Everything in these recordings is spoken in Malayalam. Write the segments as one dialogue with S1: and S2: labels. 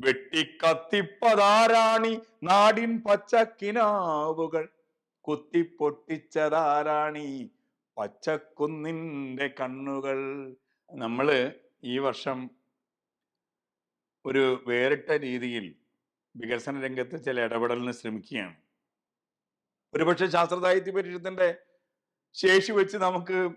S1: വെട്ടിക്കത്തിപ്പതാരാണി നാടിൻ പച്ചക്കിനാവുകൾ? കുത്തിപ്പൊട്ടിച്ചതാരാണി പച്ചക്കുന്നിന്റെ കണ്ണുകൾ? നമ്മൾ ഈ വർഷം ഒരു വേറിട്ട രീതിയിൽ വികസന രംഗത്ത് ചില ഇടപെടലിന് ശ്രമിക്കുകയാണ്. ഒരുപക്ഷെ ശാസ്ത്ര സാഹിത്യ പരിഷത്തിന്റെ ശേഷി വെച്ച് നമുക്ക്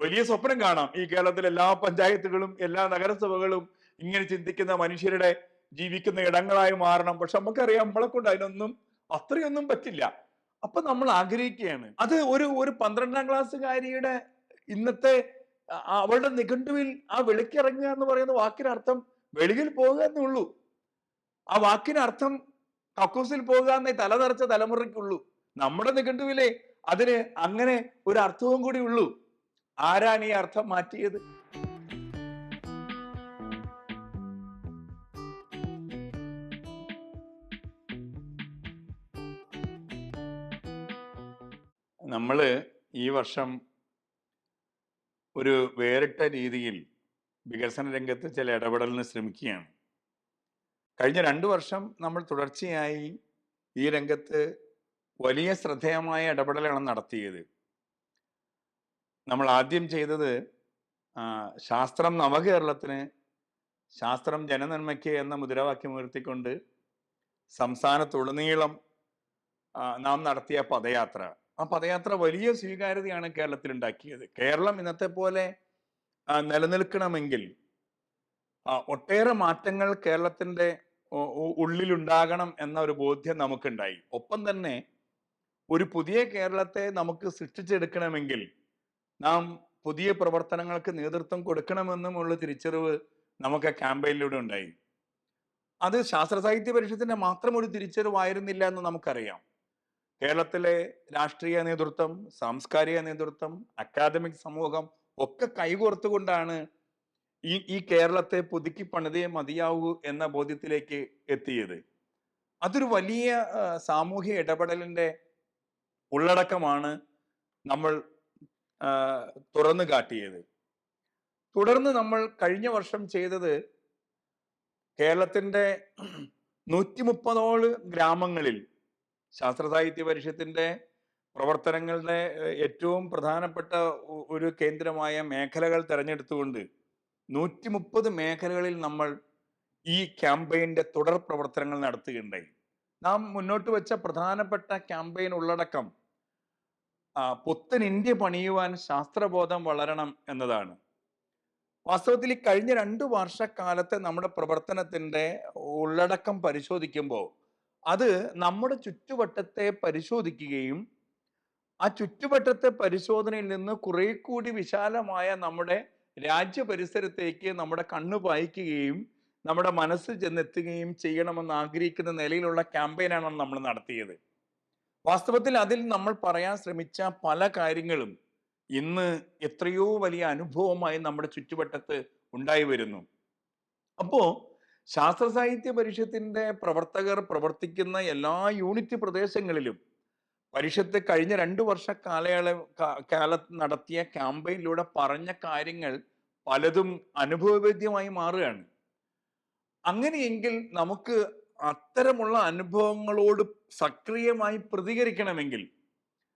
S1: വലിയ സ്വപ്നം കാണാം. ഈ കേരളത്തിലെ എല്ലാ പഞ്ചായത്തുകളും എല്ലാ നഗരസഭകളും ഇങ്ങനെ ചിന്തിക്കുന്ന മനുഷ്യരുടെ ജീവിക്കുന്ന ഇടങ്ങളായി മാറണം. പക്ഷെ നമുക്കറിയാം നമ്മളെ കൊണ്ട് അതിനൊന്നും അത്രയൊന്നും പറ്റില്ല. അപ്പൊ നമ്മൾ ആഗ്രഹിക്കുകയാണ്. അത് ഒരു ഒരു പന്ത്രണ്ടാം ക്ലാസ്സുകാരിയുടെ ഇന്നത്തെ അവളുടെ നിഘണ്ടുവിൽ ആ വെളിക്കിറങ്ങുക എന്ന് പറയുന്ന വാക്കിന് അർത്ഥം വെളിയിൽ പോകുക എന്നേ ഉള്ളൂ ആ വാക്കിനർത്ഥം കക്കൂസിൽ പോകുക എന്നേ തല നിറച്ച തലമുറയ്ക്കുള്ളൂ. നമ്മുടെ നിഘണ്ടുവിലെ അതിന് അങ്ങനെ ഒരു അർത്ഥവും കൂടി ഉള്ളൂ. ആരാണ് ഈ അർത്ഥം മാറ്റിയത്? നമ്മൾ ഈ വർഷം ഒരു വേറിട്ട രീതിയിൽ വികസന രംഗത്ത് ചില ഇടപെടലിന് ശ്രമിക്കുകയാണ്. കഴിഞ്ഞ രണ്ട് വർഷം നമ്മൾ തുടർച്ചയായി ഈ രംഗത്ത് വലിയ ശ്രദ്ധേയമായ ഇടപെടലാണ് നടത്തിയത്. നമ്മൾ ആദ്യം ചെയ്തത് ശാസ്ത്രം നവകേരളത്തിന് ശാസ്ത്രം ജനനന്മയ്ക്ക് എന്ന മുദ്രാവാക്യം ഉയർത്തിക്കൊണ്ട് സംസ്ഥാനത്തുടനീളം നാം നടത്തിയ പദയാത്ര. ആ പദയാത്ര വലിയ സ്വീകാര്യതയാണ് കേരളത്തിൽ ഉണ്ടാക്കിയത് കേരളം ഇന്നത്തെ പോലെ നിലനിൽക്കണമെങ്കിൽ ഒട്ടേറെ മാറ്റങ്ങൾ കേരളത്തിന്റെ ഉള്ളിലുണ്ടാകണം എന്ന ഒരു ബോധ്യം നമുക്കുണ്ടായി. ഒപ്പം തന്നെ ഒരു പുതിയ കേരളത്തെ നമുക്ക് സൃഷ്ടിച്ചെടുക്കണമെങ്കിൽ നാം പുതിയ പ്രവർത്തനങ്ങൾക്ക് നേതൃത്വം കൊടുക്കണമെന്നുമുള്ള തിരിച്ചറിവ് നമുക്ക് ക്യാമ്പയിനിലൂടെ ഉണ്ടായി. അത് ശാസ്ത്ര സാഹിത്യ പരിഷത്തിന്റെ മാത്രം ഒരു തിരിച്ചറിവായിരുന്നില്ല എന്ന് നമുക്കറിയാം. കേരളത്തിലെ രാഷ്ട്രീയ നേതൃത്വം സാംസ്കാരിക നേതൃത്വം അക്കാദമിക് സമൂഹം ഒക്കെ കൈകോർത്തുകൊണ്ടാണ് ഈ ഈ കേരളത്തെ പുതുക്കി പണിതേ മതിയാവൂ എന്ന ബോധ്യത്തിലേക്ക് എത്തിയത്. അതൊരു വലിയ സാമൂഹ്യ ഇടപെടലിന്റെ ഉള്ളടക്കമാണ് നമ്മൾ തുറന്നു കാട്ടിയത്. തുടർന്ന് നമ്മൾ കഴിഞ്ഞ വർഷം ചെയ്തത് കേരളത്തിന്റെ നൂറ്റി മുപ്പതോൾ ഗ്രാമങ്ങളിൽ ശാസ്ത്ര സാഹിത്യ പരിഷത്തിന്റെ പ്രവർത്തനങ്ങളുടെ ഏറ്റവും പ്രധാനപ്പെട്ട ഒരു കേന്ദ്രമായ മേഖലകൾ തിരഞ്ഞെടുത്തുകൊണ്ട് നൂറ്റി മുപ്പത് മേഖലകളിൽ നമ്മൾ ഈ ക്യാമ്പയിന്റെ തുടർ പ്രവർത്തനങ്ങൾ നടത്തുകയുണ്ടായി. നാം മുന്നോട്ട് വെച്ച പ്രധാനപ്പെട്ട ക്യാമ്പയിൻ ഉള്ളടക്കം പുത്തൻ ഇന്ത്യ പണിയുവാൻ ശാസ്ത്രബോധം വളരണം എന്നതാണ്. വാസ്തവത്തിൽ ഈ കഴിഞ്ഞ രണ്ടു വർഷക്കാലത്തെ നമ്മുടെ പ്രവർത്തനത്തിന്റെ ഉള്ളടക്കം പരിശോധിക്കുമ്പോൾ അത് നമ്മുടെ ചുറ്റുവട്ടത്തെ പരിശോധിക്കുകയും ആ ചുറ്റുവട്ടത്തെ പരിശോധനയിൽ നിന്ന് കുറെ കൂടി വിശാലമായ നമ്മുടെ രാജ്യ പരിസരത്തേക്ക് നമ്മുടെ കണ്ണു പായിക്കുകയും നമ്മുടെ മനസ്സ് ചെന്നെത്തുകയും ചെയ്യണമെന്ന് ആഗ്രഹിക്കുന്ന നിലയിലുള്ള ക്യാമ്പയിനാണ് നമ്മൾ നടത്തിയത്. വാസ്തവത്തിൽ അതിൽ നമ്മൾ പറയാൻ ശ്രമിച്ച പല കാര്യങ്ങളും ഇന്ന് എത്രയോ വലിയ അനുഭവമായി നമ്മുടെ ചുറ്റുവട്ടത്ത് ഉണ്ടായി വരുന്നു. അപ്പോ ശാസ്ത്ര സാഹിത്യ പരിഷത്തിന്റെ പ്രവർത്തകർ പ്രവർത്തിക്കുന്ന എല്ലാ യൂണിറ്റ് പ്രദേശങ്ങളിലും പരിഷത്ത് കഴിഞ്ഞ രണ്ടു വർഷ കാലയളവ് കാല നടത്തിയ ക്യാമ്പയിനിലൂടെ പറഞ്ഞ കാര്യങ്ങൾ പലതും അനുഭവവേദ്യമായി മാറുകയാണ്. അങ്ങനെയെങ്കിൽ നമുക്ക് അത്തരമുള്ള അനുഭവങ്ങളോട് സക്രിയമായി പ്രതികരിക്കണമെങ്കിൽ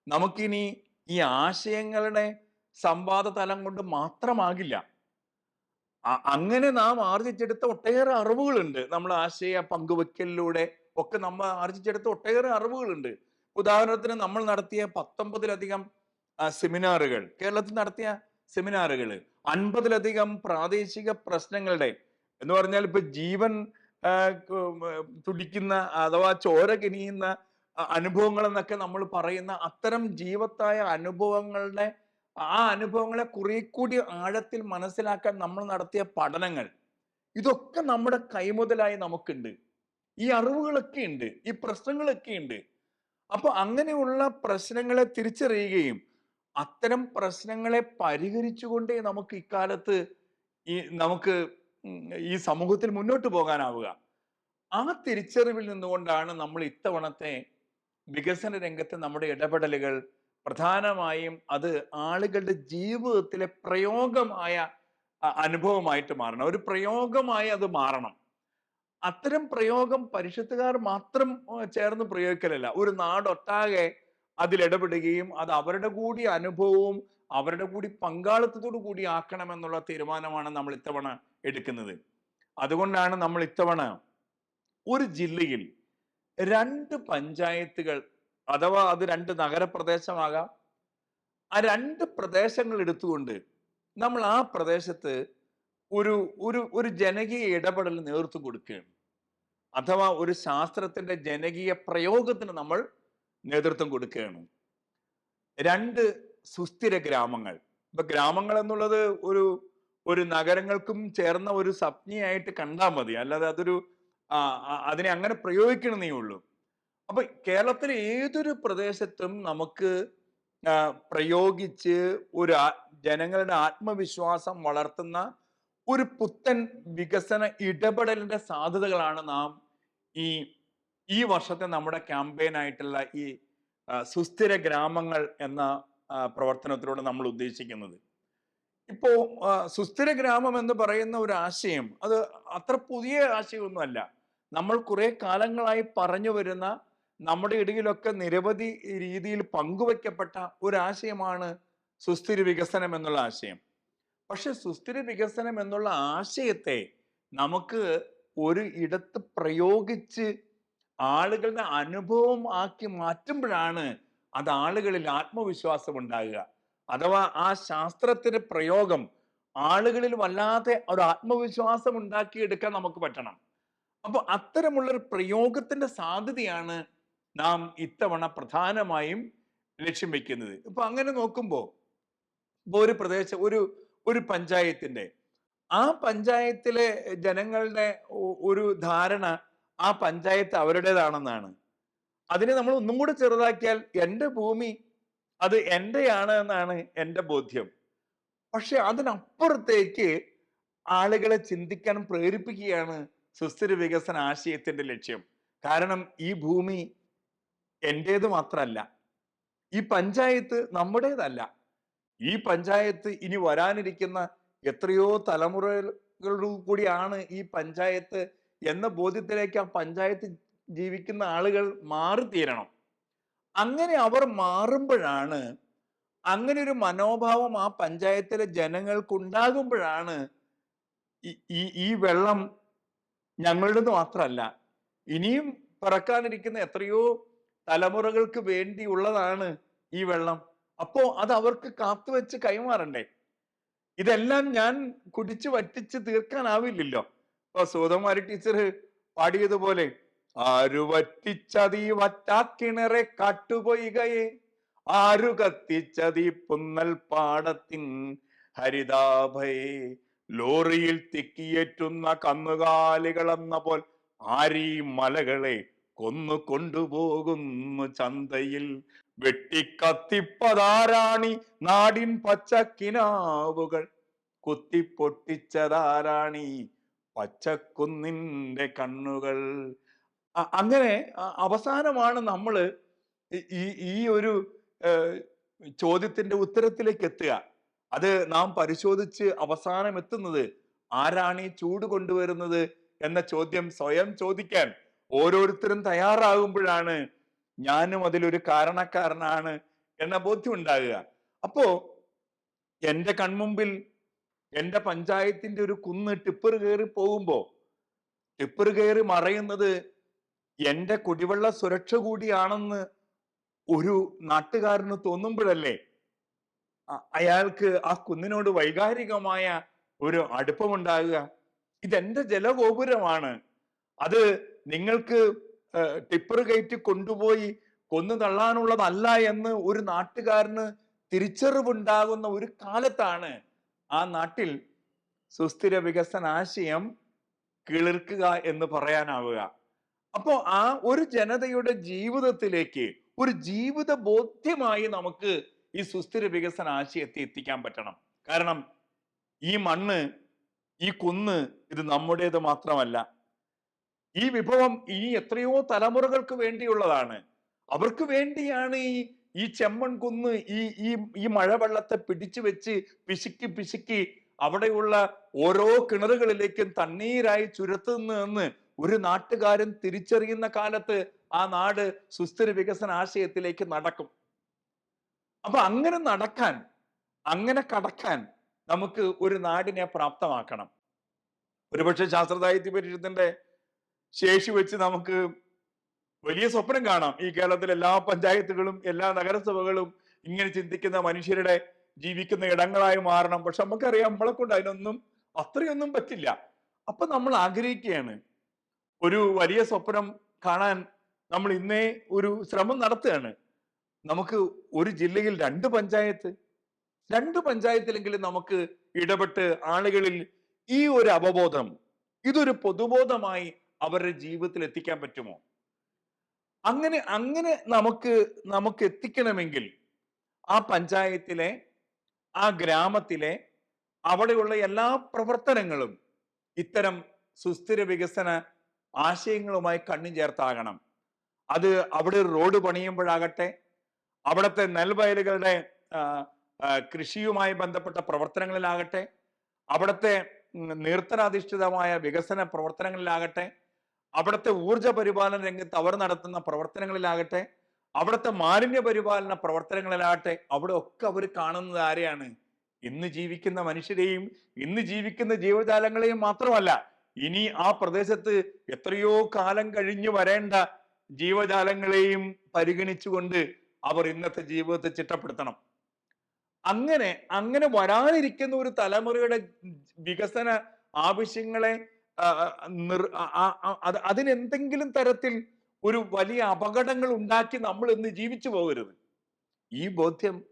S1: നമുക്കിനി ഈ ആശയങ്ങളുടെ സംവാദ തലം കൊണ്ട് മാത്രമാകില്ല. അങ്ങനെ നാം ആർജിച്ചെടുത്ത ഒട്ടേറെ അറിവുകളുണ്ട്. നമ്മൾ ആശയ പങ്കുവെക്കലിലൂടെ ഒക്കെ നമ്മൾ ആർജിച്ചെടുത്ത ഒട്ടേറെ അറിവുകളുണ്ട്. ഉദാഹരണത്തിന് നമ്മൾ നടത്തിയ പത്തൊമ്പതിലധികം സെമിനാറുകൾ. കേരളത്തിൽ നടത്തിയ സെമിനാറുകൾ. അൻപതിലധികം പ്രാദേശിക പ്രശ്നങ്ങളുടെ എന്ന് പറഞ്ഞാൽ ഇപ്പൊ ജീവൻ തുടിക്കുന്ന അഥവാ ചോര കിനിയുന്ന അനുഭവങ്ങൾ എന്നൊക്കെ നമ്മൾ പറയുന്ന അത്തരം ജീവത്തായ അനുഭവങ്ങളുടെ ആ അനുഭവങ്ങളെ കുറെ കൂടി ആഴത്തിൽ മനസ്സിലാക്കാൻ നമ്മൾ നടത്തിയ പഠനങ്ങൾ. ഇതൊക്കെ നമ്മുടെ കൈമുതലായി നമുക്കുണ്ട്. ഈ അറിവുകളൊക്കെ ഉണ്ട് ഈ പ്രശ്നങ്ങളൊക്കെ ഉണ്ട്. അപ്പൊ അങ്ങനെയുള്ള പ്രശ്നങ്ങളെ തിരിച്ചറിയുകയും അത്തരം പ്രശ്നങ്ങളെ പരിഹരിച്ചുകൊണ്ടേ നമുക്ക് ഇക്കാലത്ത് ഈ നമുക്ക് ഈ സമൂഹത്തിൽ മുന്നോട്ട് പോകാനാവുക. ആ തിരിച്ചറിവിൽ നിന്നുകൊണ്ടാണ് നമ്മൾ ഇത്തവണത്തെ വികസന രംഗത്ത് നമ്മുടെ ഇടപെടലുകൾ പ്രധാനമായും അത് ആളുകളുടെ ജീവിതത്തിലെ പ്രയോഗമായ അനുഭവമായിട്ട് മാറണം. ഒരു പ്രയോഗമായി അത് മാറണം. അത്തരം പ്രയോഗം പരിഷത്തുകാർ മാത്രം ചേർന്ന് പ്രയോഗിക്കലല്ല. ഒരു നാടൊട്ടാകെ അതിലിടപെടുകയും അത് അവരുടെ കൂടി അനുഭവവും അവരുടെ കൂടി പങ്കാളിത്തത്തോടു കൂടി ആക്കണമെന്നുള്ള തീരുമാനമാണ് നമ്മൾ ഇത്തവണ എടുക്കുന്നത്. അതുകൊണ്ടാണ് നമ്മൾ ഇത്തവണ ഒരു ജില്ലയിൽ രണ്ട് പഞ്ചായത്തുകൾ അഥവാ അത് രണ്ട് നഗരപ്രദേശമാകാം. ആ രണ്ട് പ്രദേശങ്ങൾ എടുത്തുകൊണ്ട് നമ്മൾ ആ പ്രദേശത്ത് ഒരു ഒരു ഒരു ജനകീയ ഇടപെടൽ നേതൃത്വം കൊടുക്കുകയാണ്. അഥവാ ഒരു ശാസ്ത്രത്തിന്റെ ജനകീയ പ്രയോഗത്തിന് നമ്മൾ നേതൃത്വം കൊടുക്കുകയാണ്. രണ്ട് സുസ്ഥിര ഗ്രാമങ്ങൾ. ഇപ്പൊ ഗ്രാമങ്ങൾ എന്നുള്ളത് ഒരു ഒരു നഗരങ്ങൾക്കും ചേർന്ന ഒരു സപ്നിയായിട്ട് കണ്ടാൽ മതി. അല്ലാതെ അതൊരു അതിനെ അങ്ങനെ പ്രയോഗിക്കണമെന്നേ ഉള്ളൂ. അപ്പൊ കേരളത്തിലെ ഏതൊരു പ്രദേശത്തും നമുക്ക് പ്രയോഗിച്ച് ഒരു ജനങ്ങളുടെ ആത്മവിശ്വാസം വളർത്തുന്ന ഒരു പുത്തൻ വികസന ഇടപെടലിന്റെ സാധ്യതകളാണ് നാം ഈ ഈ വർഷത്തെ നമ്മുടെ ക്യാമ്പയിൻ ആയിട്ടുള്ള ഈ സുസ്ഥിര ഗ്രാമങ്ങൾ എന്ന പ്രവർത്തനത്തിലൂടെ നമ്മൾ ഉദ്ദേശിക്കുന്നത്. ഇപ്പോ സുസ്ഥിര ഗ്രാമം എന്ന് പറയുന്ന ഒരു ആശയം അത് അത്ര പുതിയ ആശയമൊന്നുമല്ല. നമ്മൾ കുറെ കാലങ്ങളായി പറഞ്ഞു വരുന്ന നമ്മുടെ ഇടയിലൊക്കെ നിരവധി രീതിയിൽ പങ്കുവെക്കപ്പെട്ട ഒരാശയമാണ് സുസ്ഥിര വികസനം എന്നുള്ള ആശയം. പക്ഷെ സുസ്ഥിര വികസനം എന്നുള്ള ആശയത്തെ നമുക്ക് ഒരു ഇടത്ത് പ്രയോഗിച്ച് ആളുകളുടെ അനുഭവം ആക്കി മാറ്റുമ്പോഴാണ് അത് ആളുകളിൽ ആത്മവിശ്വാസം ഉണ്ടാകുക. അഥവാ ആ ശാസ്ത്രത്തിന്റെ പ്രയോഗം ആളുകളിൽ വല്ലാതെ ഒരു ആത്മവിശ്വാസം ഉണ്ടാക്കിയെടുക്കാൻ നമുക്ക് പറ്റണം. അപ്പൊ അത്തരമുള്ള ഒരു പ്രയോഗത്തിന്റെ സാധ്യതയാണ് നാം ഇത്തവണ പ്രധാനമായും ലക്ഷ്യം വെക്കുന്നത്. ഇപ്പൊ അങ്ങനെ നോക്കുമ്പോൾ ഇപ്പൊ ഒരു പ്രദേശ ഒരു ഒരു പഞ്ചായത്തിന്റെ ആ പഞ്ചായത്തിലെ ജനങ്ങളുടെ ഒരു ധാരണ ആ പഞ്ചായത്ത് അവരുടേതാണെന്നാണ്. അതിനെ നമ്മൾ ഒന്നും കൂടെ ചെറുതാക്കിയാൽ എന്റെ ഭൂമി അത് എന്റെയാണ് എന്നാണ് എന്റെ ബോധ്യം. പക്ഷെ അതിനപ്പുറത്തേക്ക് ആളുകളെ ചിന്തിക്കാൻ പ്രേരിപ്പിക്കുകയാണ് സുസ്ഥിര വികസന ആശയത്തിന്റെ ലക്ഷ്യം. കാരണം ഈ ഭൂമി എന്റേത് മാത്രമല്ല ഈ പഞ്ചായത്ത് നമ്മുടേതല്ല. ഈ പഞ്ചായത്ത് ഇനി വരാനിരിക്കുന്ന എത്രയോ തലമുറകളോടു കൂടിയാണ് ഈ പഞ്ചായത്ത് എന്ന ബോധ്യത്തിലേക്ക് ആ പഞ്ചായത്ത് ജീവിക്കുന്ന ആളുകൾ മാറി തീരണം. അങ്ങനെ അവർ മാറുമ്പോഴാണ് അങ്ങനെ ഒരു മനോഭാവം ആ പഞ്ചായത്തിലെ ജനങ്ങൾക്കുണ്ടാകുമ്പോഴാണ് ഈ- ഈ വെള്ളം ഞങ്ങളുടേത് മാത്രമല്ല ഇനിയും പിറക്കാനിരിക്കുന്ന എത്രയോ തലമുറകൾക്ക് വേണ്ടിയുള്ളതാണ് ഈ വെള്ളം. അപ്പോ അത് അവർക്ക് കാത്തുവെച്ച് കൈമാറണ്ടേ. ഇതെല്ലാം ഞാൻ കുടിച്ച് വറ്റിച്ച് തീർക്കാനാവില്ലല്ലോ. ഇപ്പൊ സൂതമാരി ടീച്ചർ പാടിയതുപോലെ ആരു വറ്റിച്ചതീ വറ്റാക്കിണറെ കാട്ടുപൊയ്കയെ. ആരു കത്തിച്ചതീ പുന്നൽ പാടത്തിൻ ഹരിതാഭയെ. ലോറിയിൽ തിക്കിയേറ്റുന്ന കന്നുകാലികളെന്ന പോൽ ആരീ മലകളെ കൊന്നു കൊണ്ടുപോകുന്നു ചന്തയിൽ. വെട്ടിക്കത്തിപ്പതാരാണി നാടിൻ പച്ചക്കിനാവുകൾ. കുത്തിപ്പൊട്ടിച്ചതാരാണി പച്ചക്കുന്നിന്റെ കണ്ണുകൾ. അങ്ങനെ അവസാനമാണ് നമ്മൾ ഈ ഈ ഒരു ചോദ്യത്തിന്റെ ഉത്തരത്തിലേക്ക് എത്തുക. അത് നാം പരിശോധിച്ച് അവസാനം എത്തുന്നത് ആരാണ് ഈ ചൂട് കൊണ്ടുവരുന്നത് എന്ന ചോദ്യം സ്വയം ചോദിക്കാൻ. ഓരോരുത്തരും തയ്യാറാകുമ്പോഴാണ് ഞാനും അതിലൊരു കാരണക്കാരനാണ് എന്ന ബോധ്യം ഉണ്ടാകുക അപ്പോ എന്റെ കൺമുമ്പിൽ എന്റെ പഞ്ചായത്തിന്റെ ഒരു കുന്ന് ടിപ്പർ കയറി പോകുമ്പോ ടിപ്പർ കയറി മറയുന്നത് എന്റെ കുടിവെള്ള സുരക്ഷ കൂടിയാണെന്ന് ഒരു നാട്ടുകാരന് തോന്നുമ്പോഴല്ലേ അയാൾക്ക് ആ കുന്നിനോട് വൈകാരികമായ ഒരു അടുപ്പമുണ്ടാകുക. ഇതെന്റെ ജലഗോപുരമാണ്. അത് നിങ്ങൾക്ക് ടിപ്പർ കയറ്റി കൊണ്ടുപോയി കൊന്നു തള്ളാനുള്ളതല്ല എന്ന് ഒരു നാട്ടുകാരന് തിരിച്ചറിവുണ്ടാകുന്ന ഒരു കാലത്താണ് ആ നാട്ടിൽ സുസ്ഥിര വികസന ആശയം കിളിർക്കുക എന്ന് പറയാനാവുക. അപ്പോ ആ ഒരു ജനതയുടെ ജീവിതത്തിലേക്ക് ഒരു ജീവിത ബോധ്യമായി നമുക്ക് ഈ സുസ്ഥിര വികസന ആശയത്തെ എത്തിക്കാൻ പറ്റണം. കാരണം ഈ മണ്ണ് ഈ കുന്ന് ഇത് നമ്മുടേത് മാത്രമല്ല. ഈ വിഭവം ഇനി എത്രയോ തലമുറകൾക്ക് വേണ്ടിയുള്ളതാണ്. അവർക്ക് വേണ്ടിയാണ് ഈ ഈ ചെമ്മൺ കുന്ന് ഈ ഈ ഈ മഴവെള്ളത്തെ പിടിച്ചു വെച്ച് പിശുക്കി പിശുക്കി അവിടെയുള്ള ഓരോ കിണറുകളിലേക്കും തണ്ണീരായി ചുരത്തുന്നതെന്ന് ഒരു നാട്ടുകാരൻ തിരിച്ചറിയുന്ന കാലത്ത് ആ നാട് സുസ്ഥിര വികസന ആശയത്തിലേക്ക് നടക്കും. അപ്പൊ അങ്ങനെ നടക്കാൻ അങ്ങനെ കടക്കാൻ നമുക്ക് ഒരു നാടിനെ പ്രാപ്തമാക്കണം. ഒരുപക്ഷെ ശാസ്ത്ര സാഹിത്യ പരിഷത്തിന്റെ ശേഷി വെച്ച് നമുക്ക് വലിയ സ്വപ്നം കാണാം. ഈ കേരളത്തിലെ എല്ലാ പഞ്ചായത്തുകളും എല്ലാ നഗരസഭകളും ഇങ്ങനെ ചിന്തിക്കുന്ന മനുഷ്യരുടെ ജീവിക്കുന്ന ഇടങ്ങളായി മാറണം. പക്ഷെ നമുക്കറിയാം നമ്മളെ കൊണ്ട് അതിനൊന്നും അത്രയൊന്നും പറ്റില്ല. അപ്പൊ നമ്മൾ ആഗ്രഹിക്കുകയാണ് ഒരു വലിയ സ്വപ്നം കാണാൻ നമ്മൾ ഇന്നേ ഒരു ശ്രമം നടത്തുകയാണ്. നമുക്ക് ഒരു ജില്ലയിൽ രണ്ട് പഞ്ചായത്ത് രണ്ട് പഞ്ചായത്തിലെങ്കിലും നമുക്ക് ഇടപെട്ട് ആളുകളിൽ ഈ ഒരു അവബോധം ഇതൊരു പൊതുബോധമായി അവരുടെ ജീവിതത്തിൽ എത്തിക്കാൻ പറ്റുമോ? അങ്ങനെ അങ്ങനെ നമുക്ക് നമുക്ക് എത്തിക്കണമെങ്കിൽ ആ പഞ്ചായത്തിലെ ആ ഗ്രാമത്തിലെ അവിടെയുള്ള എല്ലാ പ്രവർത്തനങ്ങളും ഇത്തരം സുസ്ഥിര വികസന ആശയങ്ങളുമായി കണ്ണു ചേർത്താകണം. അത് അവിടെ റോഡ് പണിയുമ്പോഴാകട്ടെ അവിടുത്തെ നെൽവയലുകളുടെ കൃഷിയുമായി ബന്ധപ്പെട്ട പ്രവർത്തനങ്ങളിലാകട്ടെ അവിടുത്തെ നീർത്തനാധിഷ്ഠിതമായ വികസന പ്രവർത്തനങ്ങളിലാകട്ടെ അവിടുത്തെ ഊർജ പരിപാലന രംഗത്ത് അവർ നടത്തുന്ന പ്രവർത്തനങ്ങളിലാകട്ടെ അവിടുത്തെ മാലിന്യ പരിപാലന പ്രവർത്തനങ്ങളിലാകട്ടെ അവിടെ ഒക്കെ അവർ കാണുന്നത് ആരെയാണ്? ഇന്ന് ജീവിക്കുന്ന മനുഷ്യരെയും ഇന്ന് ജീവിക്കുന്ന ജീവജാലങ്ങളെയും മാത്രമല്ല ഇനി ആ പ്രദേശത്ത് എത്രയോ കാലം കഴിഞ്ഞു വരേണ്ട ജീവജാലങ്ങളെയും പരിഗണിച്ചുകൊണ്ട് അവർ ഇന്നത്തെ ജീവിതത്തെ ചിട്ടപ്പെടുത്തണം. അങ്ങനെ അങ്ങനെ വരാനിരിക്കുന്ന ഒരു തലമുറയുടെ വികസന ആവശ്യങ്ങളെ അതിനെന്തെങ്കിലും തരത്തിൽ ഒരു വലിയ അപകടങ്ങൾ ഉണ്ടാക്കി നമ്മൾ ഇന്ന് ജീവിച്ചു പോകരുത്. ഈ ബോധ്യം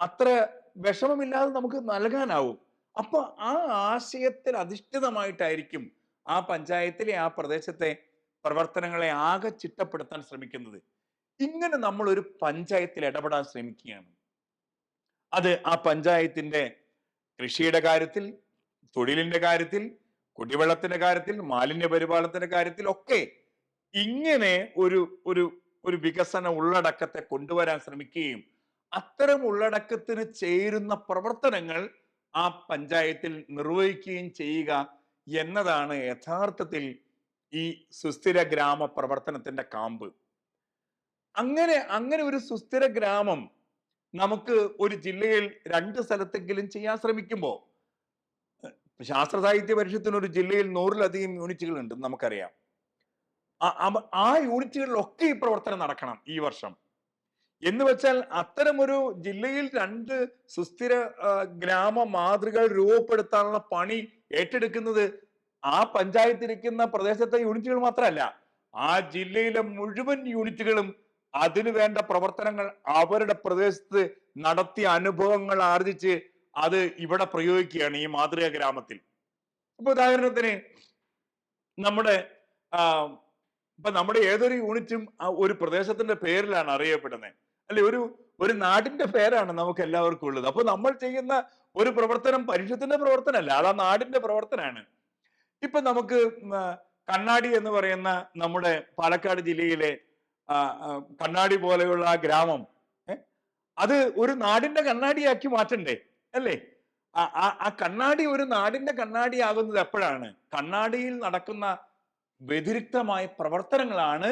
S1: അത്ര വിഷമമില്ലാതെ നമുക്ക് നൽകാനാവും. അപ്പൊ ആ ആശയത്തിൽ അധിഷ്ഠിതമായിട്ടായിരിക്കും ആ പഞ്ചായത്തിലെ ആ പ്രദേശത്തെ പ്രവർത്തനങ്ങളെ ആകെ ചിട്ടപ്പെടുത്താൻ ശ്രമിക്കുന്നത്. ഇങ്ങനെ നമ്മൾ ഒരു പഞ്ചായത്തിൽ ഇടപെടാൻ ശ്രമിക്കുകയാണ്. അത് ആ പഞ്ചായത്തിന്റെ കൃഷിയുടെ കാര്യത്തിൽ തൊഴിലിന്റെ കാര്യത്തിൽ കുടിവെള്ളത്തിന്റെ കാര്യത്തിൽ മാലിന്യ പരിപാലനത്തിന്റെ കാര്യത്തിൽ ഒക്കെ ഇങ്ങനെ ഒരു ഒരു ഒരു വികസന ഉള്ളടക്കത്തെ കൊണ്ടുവരാൻ ശ്രമിക്കുകയും അത്തരം ഉള്ളടക്കത്തിന് ചേരുന്ന പ്രവർത്തനങ്ങൾ ആ പഞ്ചായത്തിൽ നിർവഹിക്കുകയും ചെയ്യുക എന്നതാണ് യഥാർത്ഥത്തിൽ ഈ സുസ്ഥിര ഗ്രാമ പ്രവർത്തനത്തിന്റെ കാമ്പ്. അങ്ങനെ അങ്ങനെ ഒരു സുസ്ഥിര ഗ്രാമം നമുക്ക് ഒരു ജില്ലയിൽ രണ്ട് സ്ഥലത്തെങ്കിലും ചെയ്യാൻ ശ്രമിക്കുമ്പോൾ ശാസ്ത്ര സാഹിത്യ പരിഷത്തിന് ഒരു ജില്ലയിൽ നൂറിലധികം യൂണിറ്റുകൾ ഉണ്ട് നമുക്കറിയാം. ആ- യൂണിറ്റുകളിലൊക്കെ ഈ പ്രവർത്തനം നടക്കണം ഈ വർഷം. എന്ന് വെച്ചാൽ അത്തരമൊരു ജില്ലയിൽ രണ്ട് സുസ്ഥിര ഗ്രാമ മാതൃകൾ രൂപപ്പെടുത്താനുള്ള പണി ഏറ്റെടുക്കുന്നത് ആ പഞ്ചായത്തിരിക്കുന്ന പ്രദേശത്തെ യൂണിറ്റുകൾ മാത്രമല്ല ആ ജില്ലയിലെ മുഴുവൻ യൂണിറ്റുകളും അതിനു വേണ്ട പ്രവർത്തനങ്ങൾ അവരുടെ പ്രദേശത്ത് നടത്തിയ അനുഭവങ്ങൾ ആർജിച്ച് അത് ഇവിടെ പ്രയോഗിക്കുകയാണ് ഈ മാതൃക ഗ്രാമത്തിൽ. ഇപ്പൊ ഉദാഹരണത്തിന് നമ്മുടെ ഇപ്പൊ നമ്മുടെ ഏതൊരു യൂണിറ്റും ഒരു പ്രദേശത്തിന്റെ പേരിലാണ് അറിയപ്പെടുന്നത്. അല്ലെ ഒരു ഒരു നാടിന്റെ പേരാണ് നമുക്ക് എല്ലാവർക്കും ഉള്ളത്. അപ്പൊ നമ്മൾ ചെയ്യുന്ന ഒരു പ്രവർത്തനം പരിഷത്തിന്റെ പ്രവർത്തനമല്ല അത് ആ നാടിന്റെ പ്രവർത്തനമാണ്. ഇപ്പൊ നമുക്ക് കണ്ണാടി എന്ന് പറയുന്ന നമ്മുടെ പാലക്കാട് ജില്ലയിലെ കണ്ണാടി പോലെയുള്ള ആ ഗ്രാമം അത് ഒരു നാടിന്റെ കണ്ണാടിയാക്കി മാറ്റണ്ടേ? അല്ലേ? ആ കണ്ണാടി ഒരു നാടിന്റെ കണ്ണാടി ആകുന്നത് എപ്പോഴാണ്? കണ്ണാടിയിൽ നടക്കുന്ന വ്യതിരിക്തമായ പ്രവർത്തനങ്ങളാണ്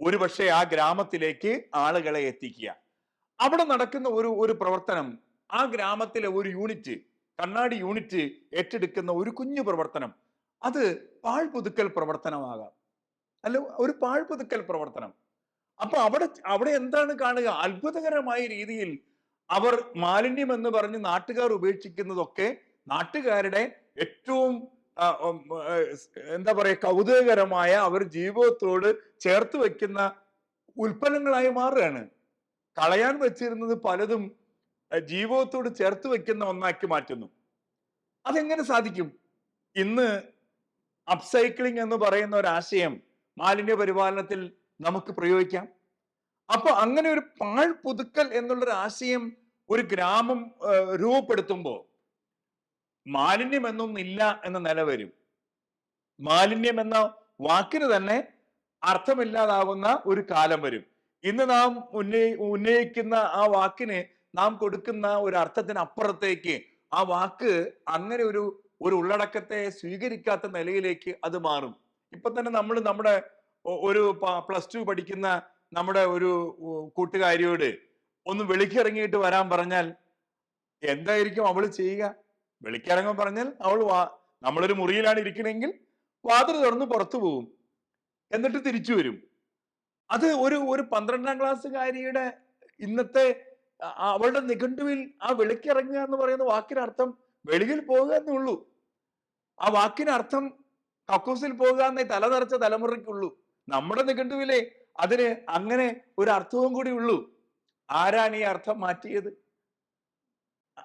S1: ഒരുപക്ഷെ ആ ഗ്രാമത്തിലേക്ക് ആളുകളെ എത്തിക്കുക. അവിടെ നടക്കുന്ന ഒരു ഒരു പ്രവർത്തനം ആ ഗ്രാമത്തിലെ ഒരു യൂണിറ്റ് കണ്ണാടി യൂണിറ്റ് ഏറ്റെടുക്കുന്ന ഒരു കുഞ്ഞു പ്രവർത്തനം അത് പാഴ്പുതുക്കൽ പ്രവർത്തനമാകാം. അല്ല ഒരു പാഴ്പുതുക്കൽ പ്രവർത്തനം. അപ്പൊ അവിടെ അവിടെ എന്താണ് കാണുക? അത്ഭുതകരമായ രീതിയിൽ അവർ മാലിന്യം എന്ന് പറഞ്ഞ് നാട്ടുകാർ ഉപേക്ഷിക്കുന്നതൊക്കെ നാട്ടുകാരുടെ ഏറ്റവും എന്താ പറയാ കൗതുകകരമായ അവർ ജീവിതത്തോട് ചേർത്ത് വെക്കുന്ന ഉൽപ്പന്നങ്ങളായി മാറുകയാണ്. കളയാൻ വെച്ചിരുന്നത് പലതും ജീവിതത്തോട് ചേർത്ത് വെക്കുന്ന ഒന്നാക്കി മാറ്റുന്നു. അതെങ്ങനെ സാധിക്കും? ഇന്ന് അപ്സൈക്ലിംഗ് എന്ന് പറയുന്ന ഒരു ആശയം മാലിന്യ പരിപാലനത്തിൽ നമുക്ക് പ്രയോഗിക്കാം. അപ്പൊ അങ്ങനെ ഒരു പാഴ് പുതുക്കൽ എന്നുള്ളൊരു ആശയം ഒരു ഗ്രാമം രൂപപ്പെടുത്തുമ്പോൾ മാലിന്യം എന്നൊന്നില്ല എന്ന നില വരും. മാലിന്യം എന്ന വാക്കിന് തന്നെ അർത്ഥമില്ലാതാവുന്ന ഒരു കാലം വരും. ഇന്ന് നാം ഉന്നയി ഉന്നയിക്കുന്ന ആ വാക്കിന് നാം കൊടുക്കുന്ന ഒരു അർത്ഥത്തിന് അപ്പുറത്തേക്ക് ആ വാക്ക് അങ്ങനെ ഒരു ഒരു ഉള്ളടക്കത്തെ സ്വീകരിക്കാത്ത നിലയിലേക്ക് അത് മാറും. ഇപ്പൊ തന്നെ നമ്മൾ നമ്മുടെ ഒരു പ്ലസ് ടു പഠിക്കുന്ന നമ്മുടെ ഒരു കൂട്ടുകാരിയോട് ഒന്ന് വെളിക്കിറങ്ങിയിട്ട് വരാൻ പറഞ്ഞാൽ എന്തായിരിക്കും അവൾ ചെയ്യുക? വെളിക്കിറങ്ങാൻ പറഞ്ഞാൽ അവൾ വാ നമ്മളൊരു മുറിയിലാണ് ഇരിക്കണമെങ്കിൽ വാതിൽ തുറന്ന് പുറത്തു പോകും എന്നിട്ട് തിരിച്ചു വരും. അത് ഒരു ഒരു പന്ത്രണ്ടാം ക്ലാസ്സുകാരിയുടെ ഇന്നത്തെ അവളുടെ നിഘണ്ടുവിൽ ആ വെളിക്കിറങ്ങുക എന്ന് പറയുന്ന വാക്കിന് അർത്ഥം വെളിയിൽ പോകുക എന്നുള്ളൂ ആ വാക്കിന് അർത്ഥം കക്കൂസിൽ പോകുക എന്നേ തല നിറച്ച തലമുറയ്ക്കുള്ളൂ. നമ്മുടെ നിഘണ്ടുവിലെ അതിന് അങ്ങനെ ഒരു അർത്ഥവും കൂടി ഉള്ളൂ. ആരാണ് ഈ അർത്ഥം മാറ്റിയത്?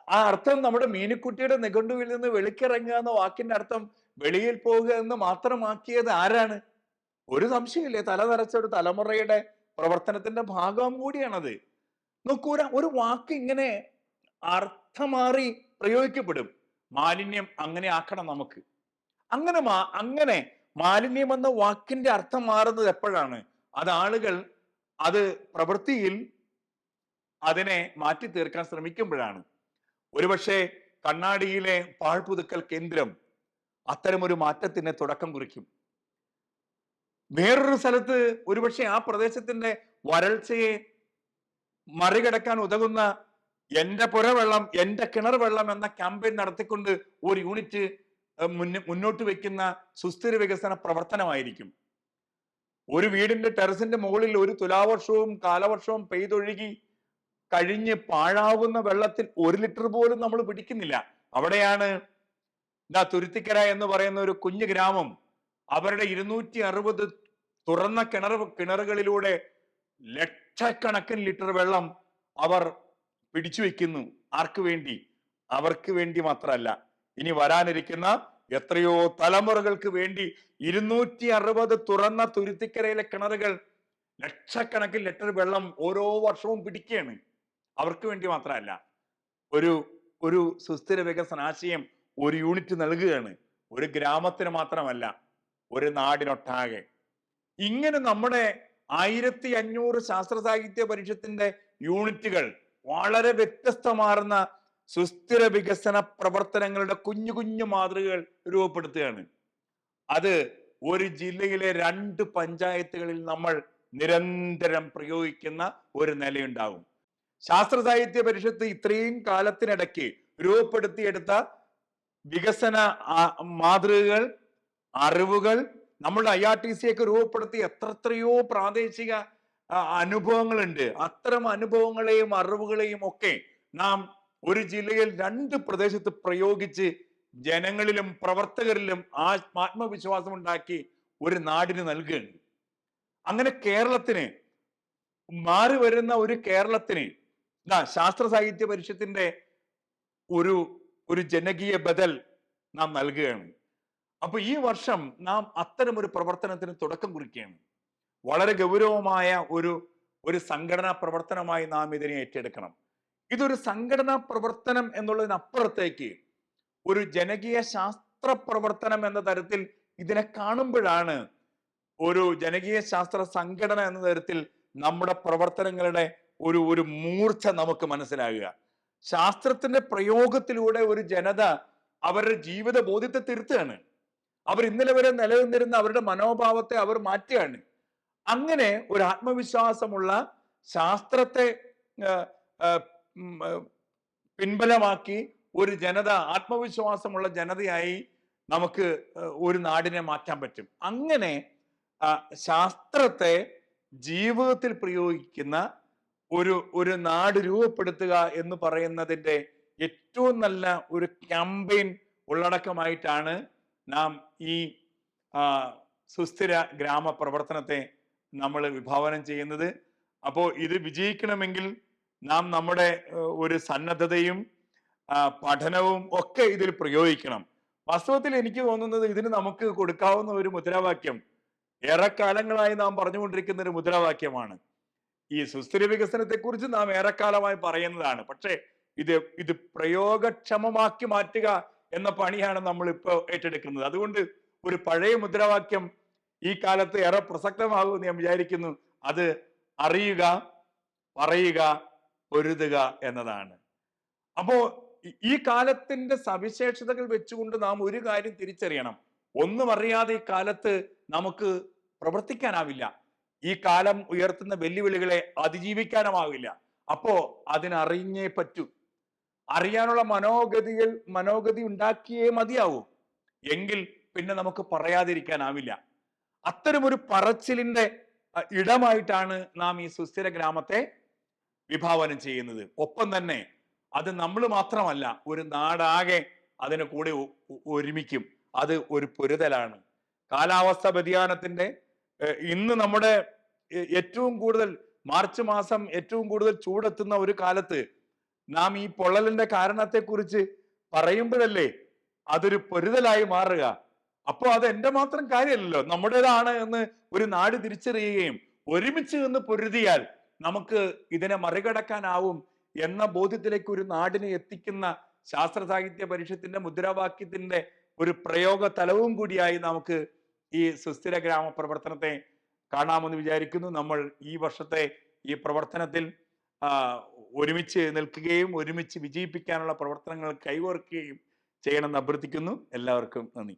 S1: ആ അർത്ഥം നമ്മുടെ മീനുക്കുട്ടിയുടെ നിഘണ്ടുവിൽ നിന്ന് വെളിക്കിറങ്ങുക എന്ന വാക്കിന്റെ അർത്ഥം വെളിയിൽ പോകുക എന്ന് മാത്രമാക്കിയത് ആരാണ്? ഒരു സംശയമില്ലേ? തല നിറച്ച ഒരു തലമുറയുടെ പ്രവർത്തനത്തിന്റെ ഭാഗം കൂടിയാണത്. നോക്കൂ ഒരു- വാക്ക് ഇങ്ങനെ അർത്ഥമാറി പ്രയോഗിക്കപ്പെടും. മാലിന്യം അങ്ങനെ ആക്കണം നമുക്ക്. അങ്ങനെ അങ്ങനെ മാലിന്യം എന്ന വാക്കിന്റെ അർത്ഥം മാറുന്നത് എപ്പോഴാണ്? അത് ആളുകൾ അത് പ്രവൃത്തിയിൽ അതിനെ മാറ്റി തീർക്കാൻ ശ്രമിക്കുമ്പോഴാണ്. ഒരുപക്ഷെ കണ്ണാടിയിലെ പാഴ്പുതുക്കൽ കേന്ദ്രം അത്തരമൊരു മാറ്റത്തിന് തുടക്കം കുറിക്കും. വേറൊരു സ്ഥലത്ത് ഒരുപക്ഷെ ആ പ്രദേശത്തിന്റെ വരൾച്ചയെ മറികടക്കാൻ ഉതകുന്ന എന്റെ പുരവെള്ളം എന്റെ കിണർ വെള്ളം എന്ന ക്യാമ്പയിൻ നടത്തിക്കൊണ്ട് ഒരു യൂണിറ്റ് മുന്നോട്ട് വെക്കുന്ന സുസ്ഥിര വികസന പ്രവർത്തനമായിരിക്കും. ഒരു വീടിന്റെ ടെറസിന്റെ മുകളിൽ ഒരു തുലാവർഷവും കാലവർഷവും പെയ്തൊഴുകി കഴിഞ്ഞ് പാഴാവുന്ന വെള്ളത്തിൽ ഒരു ലിറ്റർ പോലും നമ്മൾ പിടിക്കുന്നില്ല. അവിടെയാണ് ഇതാ തുരുത്തിക്കര എന്ന് പറയുന്ന ഒരു കുഞ്ഞു ഗ്രാമം. അവരുടെ ഇരുന്നൂറ്റി അറുപത് തുറന്ന കിണർ കിണറുകളിലൂടെ ലക്ഷക്കണക്കിന് ലിറ്റർ വെള്ളം അവർ പിടിച്ചു വെക്കുന്നു. ആർക്ക് വേണ്ടി? അവർക്ക് വേണ്ടി മാത്രമല്ല. ഇനി വരാനിരിക്കുന്ന എത്രയോ തലമുറകൾക്ക് വേണ്ടി ഇരുന്നൂറ്റി അറുപത് തുറന്ന തുരുത്തിക്കരയിലെ കിണറുകൾ ലക്ഷക്കണക്കിന് ലിറ്റർ വെള്ളം ഓരോ വർഷവും പിടിക്കുകയാണ്. അവർക്ക് വേണ്ടി മാത്രമല്ല ഒരു ഒരു സുസ്ഥിര വികസന ആശയം ഒരു യൂണിറ്റ് നൽകുകയാണ്. ഒരു ഗ്രാമത്തിന് മാത്രമല്ല ഒരു നാടിനൊട്ടാകെ. ഇങ്ങനെ നമ്മുടെ ആയിരത്തി അഞ്ഞൂറ് ശാസ്ത്ര സാഹിത്യ പരിഷത്തിന്റെ യൂണിറ്റുകൾ വളരെ വ്യത്യസ്തമാർന്ന സുസ്ഥിര വികസന പ്രവർത്തനങ്ങളുടെ കുഞ്ഞു കുഞ്ഞു മാതൃകകൾ രൂപപ്പെടുത്തുകയാണ്. അത് ഒരു ജില്ലയിലെ രണ്ട് പഞ്ചായത്തുകളിൽ നമ്മൾ നിരന്തരം പ്രയോഗിക്കുന്ന ഒരു നിലയുണ്ടാകും. ശാസ്ത്ര സാഹിത്യ പരിഷത്ത് ഇത്രയും കാലത്തിനിടയ്ക്ക് രൂപപ്പെടുത്തിയെടുത്ത വികസന മാതൃകകൾ അറിവുകൾ നമ്മുടെ ഐ ആർ ടി സി ഒക്കെ രൂപപ്പെടുത്തി എത്രത്രയോ പ്രാദേശിക അനുഭവങ്ങളുണ്ട്. അത്തരം അനുഭവങ്ങളെയും അറിവുകളെയും ഒക്കെ നാം ഒരു ജില്ലയിൽ രണ്ട് പ്രദേശത്ത് പ്രയോഗിച്ച് ജനങ്ങളിലും പ്രവർത്തകരിലും ആത്മവിശ്വാസം ഉണ്ടാക്കി ഒരു നാടിന് നൽകുകയാണ് അങ്ങനെ കേരളത്തിന് മാറി വരുന്ന ഒരു കേരളത്തിന് ശാസ്ത്ര സാഹിത്യ പരിഷത്തിന്റെ ഒരു ഒരു ജനകീയ ബദൽ നാം നൽകുകയാണ്. അപ്പൊ ഈ വർഷം നാം അത്തരം ഒരു പ്രവർത്തനത്തിന് തുടക്കം കുറിക്കുകയാണ്. വളരെ ഗൗരവമായ ഒരു ഒരു സംഘടനാ പ്രവർത്തനമായി നാം ഇതിനെ ഏറ്റെടുക്കണം. ഇതൊരു സംഘടനാ പ്രവർത്തനം എന്നുള്ളതിനപ്പുറത്തേക്ക് ഒരു ജനകീയ ശാസ്ത്ര പ്രവർത്തനം എന്ന തരത്തിൽ ഇതിനെ കാണുമ്പോഴാണ് ഒരു ജനകീയ ശാസ്ത്ര സംഘടന എന്ന തരത്തിൽ നമ്മുടെ പ്രവർത്തനങ്ങളുടെ ഒരു ഒരു മൂർച്ച നമുക്ക് മനസ്സിലാകുക. ശാസ്ത്രത്തിന്റെ പ്രയോഗത്തിലൂടെ ഒരു ജനത അവരുടെ ജീവിത ബോധ്യത്തെ തിരുത്തുകയാണ്. അവർ ഇന്നലെ വരെ നിലനിന്നിരുന്ന അവരുടെ മനോഭാവത്തെ അവർ മാറ്റുകയാണ്. അങ്ങനെ ഒരു ആത്മവിശ്വാസമുള്ള ശാസ്ത്രത്തെ പിൻബലമാക്കി ഒരു ജനത ആത്മവിശ്വാസമുള്ള ജനതയായി നമുക്ക് ഒരു നാടിനെ മാറ്റാൻ പറ്റും. അങ്ങനെ ശാസ്ത്രത്തെ ജീവിതത്തിൽ പ്രയോഗിക്കുന്ന ഒരു ഒരു നാട് രൂപപ്പെടുത്തുക എന്ന് പറയുന്നതിന്റെ ഏറ്റവും നല്ല ഒരു ക്യാമ്പയിൻ ഉള്ളടക്കമായിട്ടാണ് നാം ഈ സുസ്ഥിര ഗ്രാമ പ്രവർത്തനത്തെ നമ്മൾ വിഭാവനം ചെയ്യുന്നത്. അപ്പോൾ ഇത് വിജയിക്കണമെങ്കിൽ നാം നമ്മുടെ ഒരു സന്നദ്ധതയും പഠനവും ഒക്കെ ഇതിൽ പ്രയോഗിക്കണം. വാസ്തവത്തിൽ എനിക്ക് തോന്നുന്നത് ഇതിന് നമുക്ക് കൊടുക്കാവുന്ന ഒരു മുദ്രാവാക്യം ഏറെക്കാലങ്ങളായി നാം പറഞ്ഞുകൊണ്ടിരിക്കുന്ന ഒരു മുദ്രാവാക്യമാണ്. ഈ സുസ്ഥിര വികസനത്തെ കുറിച്ച് നാം ഏറെക്കാലമായി പറയുന്നതാണ്. പക്ഷേ ഇത് ഇത് പ്രയോഗക്ഷമമാക്കി മാറ്റുക എന്ന പണിയാണ് നമ്മൾ ഇപ്പോൾ ഏറ്റെടുക്കുന്നത്. അതുകൊണ്ട് ഒരു പഴയ മുദ്രാവാക്യം ഈ കാലത്ത് ഏറെ പ്രസക്തമാകുമെന്ന് ഞാൻ വിചാരിക്കുന്നു. അത് അറിയുക പറയുക പൊരുതുക എന്നതാണ്. അപ്പോ ഈ- കാലത്തിന്റെ സവിശേഷതകൾ വെച്ചുകൊണ്ട് നാം ഒരു കാര്യം തിരിച്ചറിയണം. ഒന്നും അറിയാതെ ഈ കാലത്ത് നമുക്ക് പ്രവർത്തിക്കാനാവില്ല. ഈ കാലം ഉയർത്തുന്ന വെല്ലുവിളികളെ അതിജീവിക്കാനുമാവില്ല. അപ്പോ അതിനറിഞ്ഞേ പറ്റൂ. അറിയാനുള്ള മനോഗതികൾ മനോഗതി ഉണ്ടാക്കിയേ മതിയാവൂ. എങ്കിൽ പിന്നെ നമുക്ക് പറയാതിരിക്കാനാവില്ല. അത്തരമൊരു പറച്ചിലിന്റെ ഇടമായിട്ടാണ് നാം ഈ സുസ്ഥിര ഗ്രാമത്തെ വിഭാവനം ചെയ്യുന്നത്. ഒപ്പം തന്നെ അത് നമ്മൾ മാത്രമല്ല ഒരു നാടാകെ അതിനെ കൂടെ ഒരുമിക്കും. അത് ഒരു പൊരുതലാണ്. കാലാവസ്ഥ വ്യതിയാനത്തിന്റെ ഇന്ന് നമ്മുടെ ഏറ്റവും കൂടുതൽ മാർച്ച് മാസം ഏറ്റവും കൂടുതൽ ചൂടെത്തുന്ന ഒരു കാലത്ത് നാം ഈ പൊള്ളലിന്റെ കാരണത്തെക്കുറിച്ച് പറയുമ്പോഴല്ലേ അതൊരു പൊരുതലായി മാറുക. അപ്പോ അത് എന്റെ മാത്രം കാര്യമല്ലല്ലോ. നമ്മുടേതാണ് എന്ന് ഒരു നാട് തിരിച്ചറിയുകയും ഒരുമിച്ച് നിന്ന് പൊരുതിയാൽ നമുക്ക് ഇതിനെ മറികടക്കാനാവും എന്ന ബോധ്യത്തിലേക്ക് ഒരു നാടിനെ എത്തിക്കുന്ന ശാസ്ത്ര സാഹിത്യ പരിഷത്തിന്റെ മുദ്രാവാക്യത്തിന്റെ ഒരു പ്രയോഗ തലവും കൂടിയായി നമുക്ക് ഈ സുസ്ഥിര ഗ്രാമ പ്രവർത്തനത്തെ കാണാമെന്ന് വിചാരിക്കുന്നു. നമ്മൾ ഈ വർഷത്തെ ഈ പ്രവർത്തനത്തിൽ ഒരുമിച്ച് നിൽക്കുകയും ഒരുമിച്ച് വിജയിപ്പിക്കാനുള്ള പ്രവർത്തനങ്ങൾ കൈകോർക്കുകയും ചെയ്യണമെന്ന് അഭ്യർത്ഥിക്കുന്നു. എല്ലാവർക്കും നന്ദി.